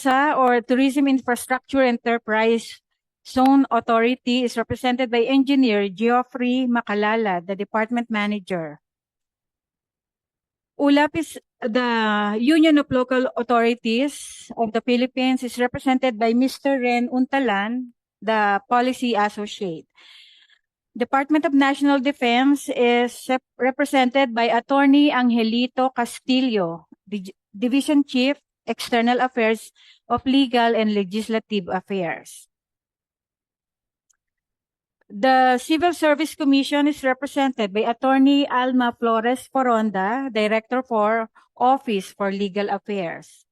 TIESA or Tourism Infrastructure Enterprise Zone Authority is represented by Engineer Geoffrey Macalala, the Department Manager. ULAP is the Union of Local Authorities of the Philippines is represented by Mr. Ren Untalan, the Policy Associate. Department of National Defense is rep- represented by Attorney Angelito Castillo, Division Chief, External Affairs of Legal and Legislative Affairs. The Civil Service Commission is represented by Attorney Alma Flores Foronda, Director for Office for Legal Affairs.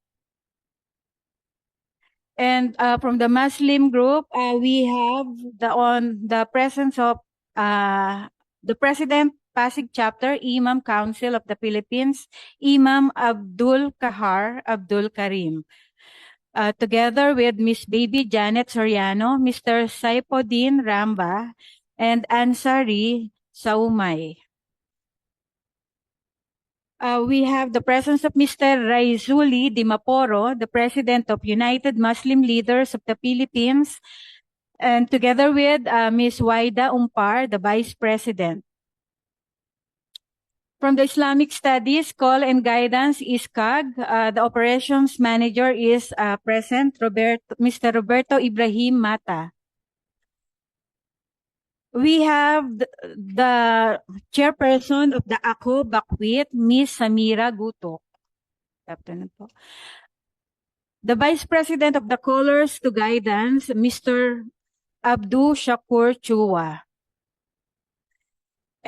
And uh, from the Muslim group, uh, we have the on the presence of uh, the President Pasig Chapter Imam Council of the Philippines, Imam Abdul Kahar Abdul Karim. Uh, together with Miss Baby Janet Soriano, Mr. Saipodin Ramba, and Ansari Saumay. Uh, we have the presence of Mr. Raizuli Dimaporo, the President of United Muslim Leaders of the Philippines, and together with uh, Ms. Waida Umpar, the Vice President. From the Islamic Studies Call and Guidance ISCAG, uh, the Operations Manager is uh, present, Robert, Mr. Roberto Ibrahim Mata. We have the, chairperson of the ACO Bakwit, Ms. Samira Gutok. Afternoon po. The Vice President of the Callers to Guidance, Mr. Abdu Shakur Chua.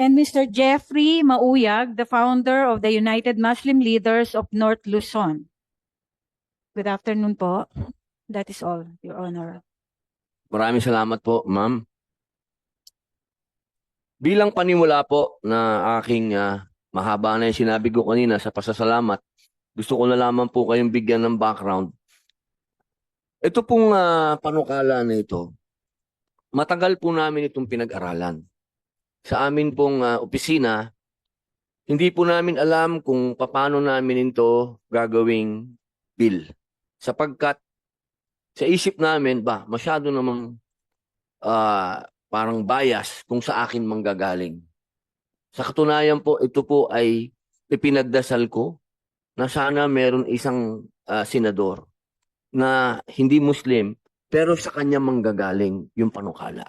And Mr. Jeffrey Mauyag, the founder of the United Muslim Leaders of North Luzon. Good afternoon po. That is all, Your Honor. Maraming salamat po, ma'am. Bilang panimula po na aking ah, mahaba na yung sinabi ko kanina sa pasasalamat, gusto ko na lamang po kayong bigyan ng background. Ito pong ah, panukala na ito, matagal po namin itong pinag-aralan. Sa amin pong ah, opisina, hindi po namin alam kung paano namin ito gagawing bill. Sapagkat sa isip namin, ba, masyado namang ah, parang bias kung sa akin manggagaling. Sa katunayan po, ito po ay ipinagdasal ko na sana meron isang ah, senador na hindi Muslim pero sa kanya manggagaling yung panukala.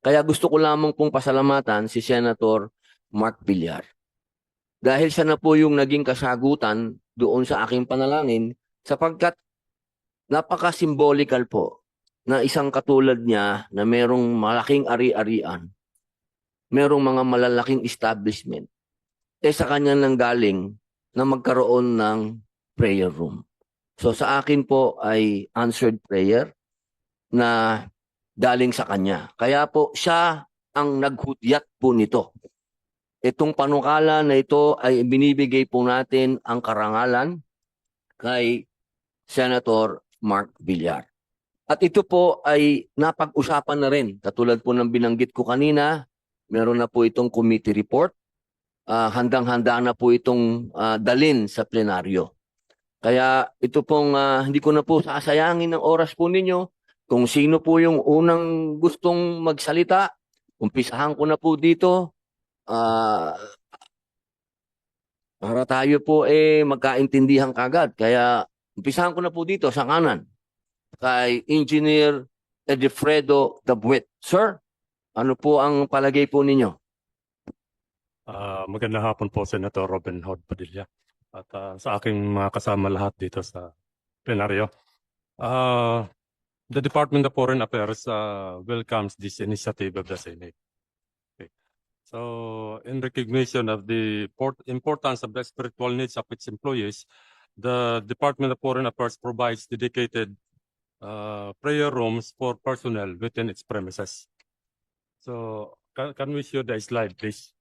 Kaya gusto ko lamang pong pasalamatan si Senator Mark Villar. Dahil siya na po yung naging kasagutan doon sa aking panalangin sapagkat napaka-symbolical po na isang katulad niya na merong malaking ari-arian, merong mga malalaking establishment, eh sa kanya nang galing na magkaroon ng prayer room. So sa akin po ay answered prayer na galing sa kanya. Kaya po siya ang naghudyat po nito. Itong panukala na ito ay binibigay po natin ang karangalan kay Senator Mark Villar. At ito po ay napag-usapan na rin. Katulad po ng binanggit ko kanina, meron na po itong committee report. Ah, handang-handa na po itong ah, dalin sa plenaryo. Kaya ito pong ah, hindi ko na po sasayangin ng oras po ninyo. Kung sino po yung unang gustong magsalita, umpisahan ko na po dito. Ah, para tayo po eh magkaintindihan kagad. Kaya umpisahan ko na po dito sa kanan kay Engineer Edifredo Dabuet. Sir, ano po ang palagay po ninyo? Ah, magandang hapon po, Senator Robin Hood Padilla. At ah, sa aking mga kasama lahat dito sa plenaryo. Ah, the Department of Foreign Affairs ah, welcomes this initiative of the Senate. Okay. So, in recognition of the port- importance of the spiritual needs of its employees, the Department of Foreign Affairs provides dedicated ah, prayer rooms for personnel within its premises. So, can, can we show the slide, please?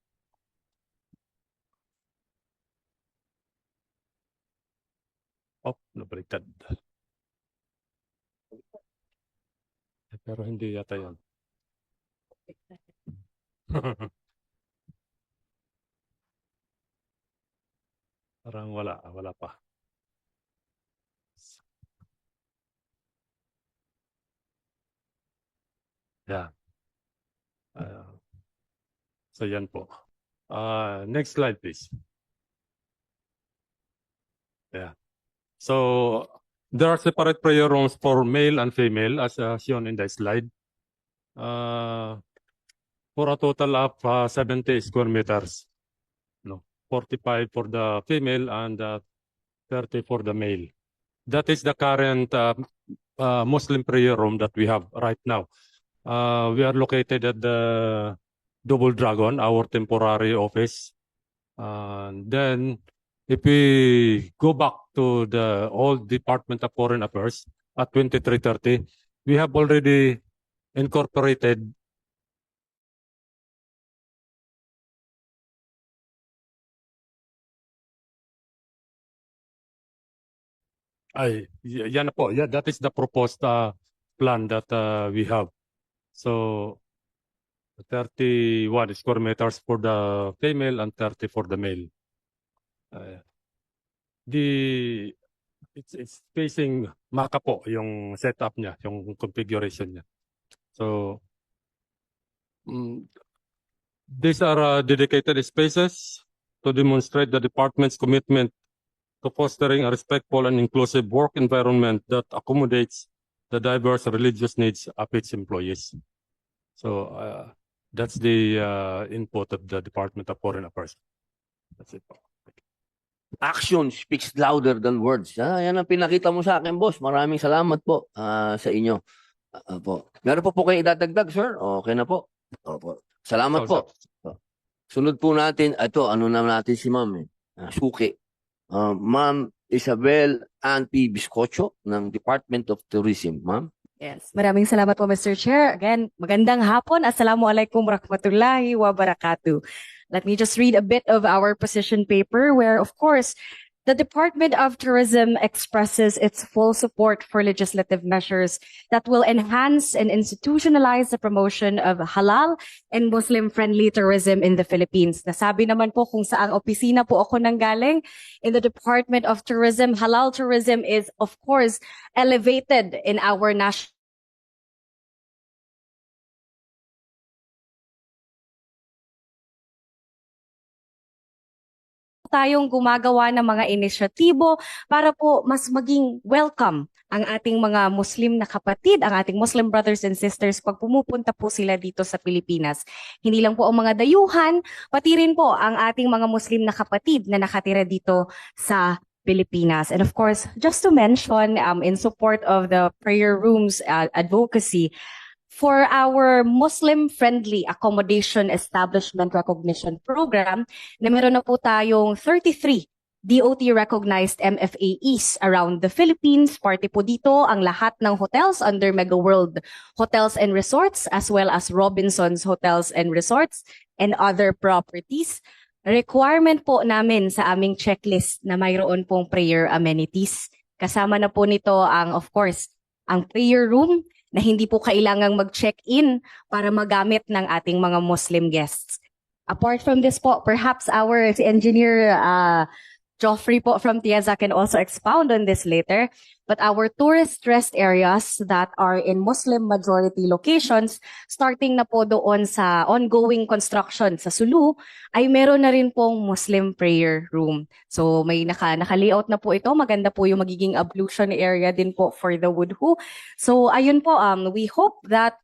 Oh, nabaliktad. Eh, Pero hindi yata yan. Parang wala, wala pa. Yeah. Uh, so yan po. Uh, next slide please. Yeah. So there are separate prayer rooms for male and female as uh, shown in the slide. Uh, for a total of uh, 70 square meters. No, 45 for the female and uh, 30 for the male. That is the current uh, uh, Muslim prayer room that we have right now. Uh, we are located at the Double Dragon, our temporary office. And then, if we go back to the old Department of Foreign Affairs at 2330, we have already incorporated Ay, y- yan na po. Yeah, that is the proposed uh, plan that uh, we have. So 31 square meters for the female and 30 for the male. Uh, the it's it's facing Maka po yung setup niya, yung configuration niya. So mm, these are uh, dedicated spaces to demonstrate the department's commitment to fostering a respectful and inclusive work environment that accommodates the diverse religious needs of its employees. So uh, that's the uh, input of the Department of Foreign Affairs. That's it. Action speaks louder than words. Ah, yan ang pinakita mo sa akin, boss. Maraming salamat po ah, sa inyo. Ah, po. Meron po po kayo idadagdag, sir? Okay na po. Opo. Salamat po. Sunod po natin, ito, ano na natin si ma'am eh. Ah, Suki. Ah, ma'am Isabel Ann P. Biscocho ng Department of Tourism. Ma'am? Yes. Maraming salamat po, Mr. Chair. Again, magandang hapon. Assalamualaikum warahmatullahi wabarakatuh. Let me just read a bit of our position paper where, of course, the Department of Tourism expresses its full support for legislative measures that will enhance and institutionalize the promotion of halal and Muslim-friendly tourism in the Philippines. Nasabi naman po kung saang opisina po ako nanggaling in the Department of Tourism. Halal tourism is, of course, elevated in our national tayong gumagawa ng mga inisyatibo para po mas maging welcome ang ating mga Muslim na kapatid, ang ating Muslim brothers and sisters pag pumupunta po sila dito sa Pilipinas. Hindi lang po ang mga dayuhan, pati rin po ang ating mga Muslim na kapatid na nakatira dito sa Pilipinas. And of course, just to mention, um, in support of the prayer rooms uh, advocacy, for our Muslim-friendly accommodation establishment recognition program, na meron na po tayong 33 DOT-recognized MFAEs around the Philippines. Party po dito ang lahat ng hotels under Mega World Hotels and Resorts as well as Robinson's Hotels and Resorts and other properties. Requirement po namin sa aming checklist na mayroon pong prayer amenities. Kasama na po nito ang, of course, ang prayer room na hindi po kailangang mag-check-in para magamit ng ating mga Muslim guests. Apart from this po, perhaps our engineer uh, Joffrey po from TIAZA can also expound on this later. But our tourist rest areas that are in Muslim majority locations, starting na po doon sa ongoing construction sa Sulu, ay meron na rin pong Muslim prayer room. So may naka, naka-layout na po ito. Maganda po yung magiging ablution area din po for the Woodhu. So ayun po, um, we hope that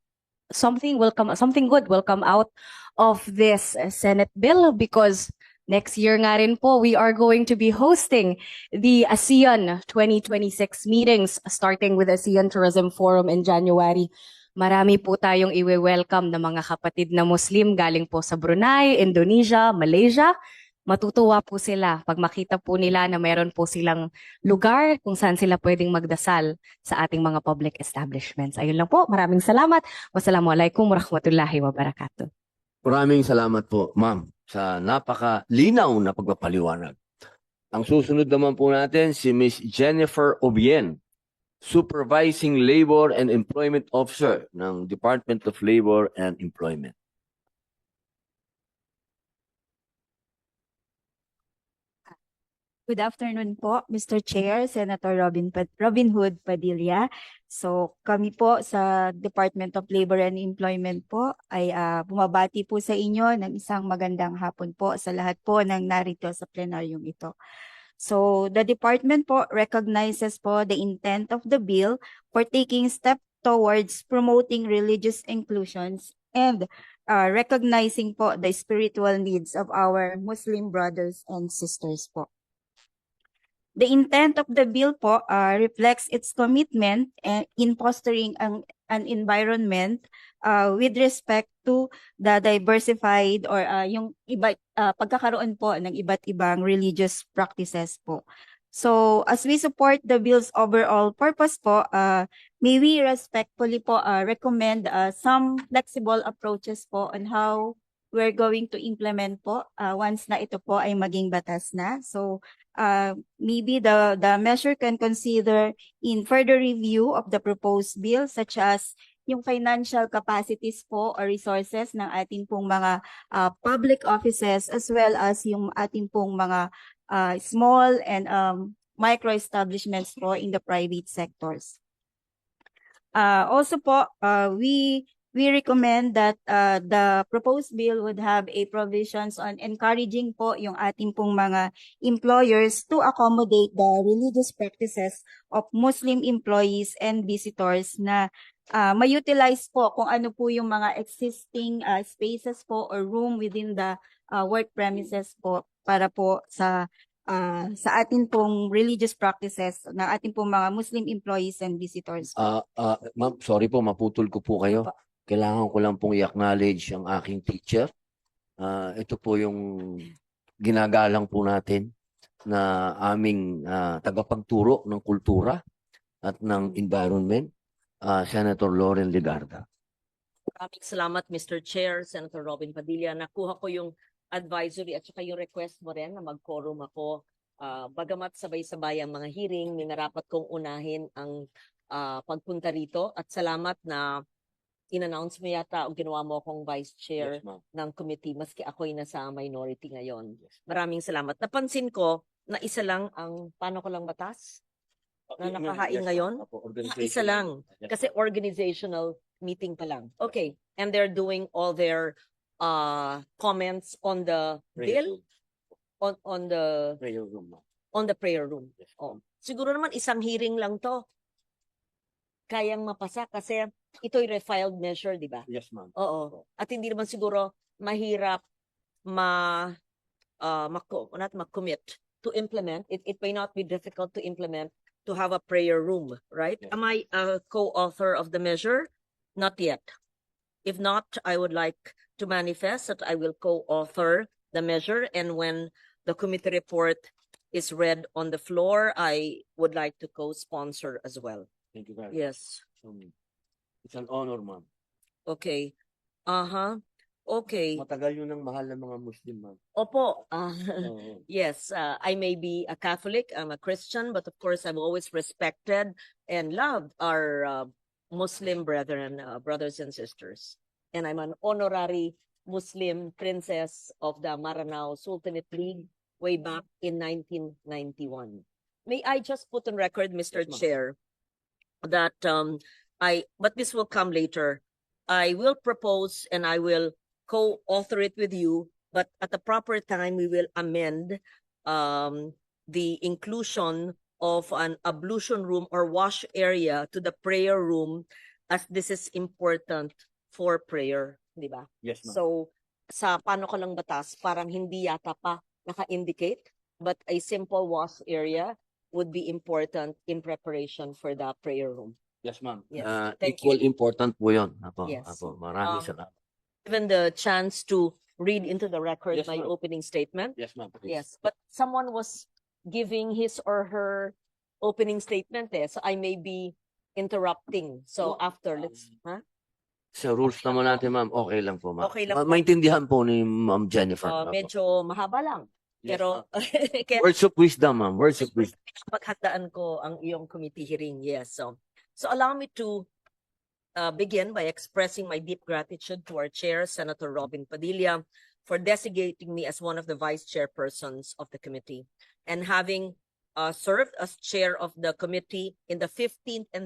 something will come, something good will come out of this Senate bill because next year nga rin po, we are going to be hosting the ASEAN 2026 meetings starting with ASEAN Tourism Forum in January. Marami po tayong iwe-welcome na mga kapatid na Muslim galing po sa Brunei, Indonesia, Malaysia. Matutuwa po sila pag makita po nila na meron po silang lugar kung saan sila pwedeng magdasal sa ating mga public establishments. Ayun lang po. Maraming salamat. Wassalamualaikum warahmatullahi wabarakatuh. Maraming salamat po, ma'am, sa napaka-linaw na pagpapaliwanag. Ang susunod naman po natin si Miss Jennifer Obien, Supervising Labor and Employment Officer ng Department of Labor and Employment. Good afternoon po, Mr. Chair, Senator Robin, Robin Hood Padilla. So kami po sa Department of Labor and Employment po ay ah, bumabati po sa inyo ng isang magandang hapon po sa lahat po ng narito sa plenaryong ito. So the department po recognizes po the intent of the bill for taking step towards promoting religious inclusions and ah, recognizing po the spiritual needs of our Muslim brothers and sisters po. The intent of the bill po uh, reflects its commitment eh, in fostering ang, an environment uh, with respect to the diversified or uh, yung iba uh, pagkakaroon po ng iba't ibang religious practices po. So as we support the bill's overall purpose po, uh, may we respectfully po uh, recommend uh, some flexible approaches po on how we're going to implement po uh, once na ito po ay maging batas na. So uh, maybe the, the measure can consider in further review of the proposed bill such as yung financial capacities po or resources ng ating pong mga uh, public offices as well as yung ating pong mga uh, small and um, micro establishments po in the private sectors. Uh, also po, uh, we we recommend that uh, the proposed bill would have a provisions on encouraging po yung ating pong mga employers to accommodate the religious practices of Muslim employees and visitors na uh, ma-utilize po kung ano po yung mga existing uh, spaces po or room within the uh, work premises po para po sa uh, sa atin pong religious practices ng ating pong mga Muslim employees and visitors. po. Ah, ah, ma'am, sorry po, maputol ko po kayo. Kailangan ko lang pong i-acknowledge ang aking teacher. Ah, ito po yung ginagalang po natin na aming ah, tagapagturo ng kultura at ng environment, ah, Senator Lauren Legarda. Maraming salamat, Mr. Chair, Senator Robin Padilla. Nakuha ko yung advisory at saka yung request mo rin na mag-quorum ako. Ah, bagamat sabay-sabay ang mga hearing, minarapat kong unahin ang ah, pagpunta rito. At salamat na in-announce mo yata o ginawa mo akong vice chair Yes, ma'am. ng committee maski ako'y nasa minority ngayon. Maraming salamat. Napansin ko na isa lang ang, paano ko lang batas? Na nakahain Yes, ma'am. ngayon? Apo, Ah, organization. isa lang. Yes, Kasi organizational meeting pa lang. Okay. And they're doing all their uh comments on the Prayer bill, room. on on the Prayer room, ma'am. on the prayer room. Yes, Oh. Siguro naman isang hearing lang to. Kayang mapasa kasi ito'y refiled measure, di ba? Yes, ma'am. Oo. At hindi naman siguro mahirap ma uh, mako, not ma-commit to implement. It it may not be difficult to implement to have a prayer room, right? Yes. Am I a co-author of the measure? Not yet. If not, I would like to manifest that I will co-author the measure and when the committee report is read on the floor, I would like to co-sponsor as well. Thank you very much. Yes. Um, It's an honor, ma'am. Okay. Uh-huh. Okay. Matagal yun ang mahal ng mga Muslim, ma'am. Opo. ah, Oo. yes, uh, I may be a Catholic, I'm a Christian, but of course I've always respected and loved our uh, Muslim brethren, uh, brothers and sisters. And I'm an honorary Muslim princess of the Maranao Sultanate League way back in 1991. May I just put on record, Mr. Yes, ma'am. Chair, that um, I, but this will come later. I will propose and I will co-author it with you but at the proper time we will amend um the inclusion of an ablution room or wash area to the prayer room as this is important for prayer, di ba? Yes, ma'am. So sa paano ko lang batas parang hindi yata pa naka-indicate but a simple wash area would be important in preparation for the prayer room. Yes, ma'am. Yes, Ah, thank equal you. important po yun. Apo, Yes. apo. Maraming Um, salamat. Given the chance to read into the record Yes, my ma'am. opening statement, Yes, ma'am. please. Yes, but someone was giving his or her opening statement eh, so I may be interrupting. So Oh, after, let's, huh? Sa rules naman natin, ma'am, okay lang po, ma'am. Okay lang Ma- po. Maintindihan po ni Ma'am Jennifer. Uh, Apo. medyo mahaba lang. Yes, Pero, kaya Words of wisdom, ma'am. Words of wisdom. paghandaan ko ang iyong committee hearing, yes. So, so allow me to uh, begin by expressing my deep gratitude to our chair, Senator Robin Padilla, for designating me as one of the vice chairpersons of the committee. and having uh, served as chair of the committee in the 15th and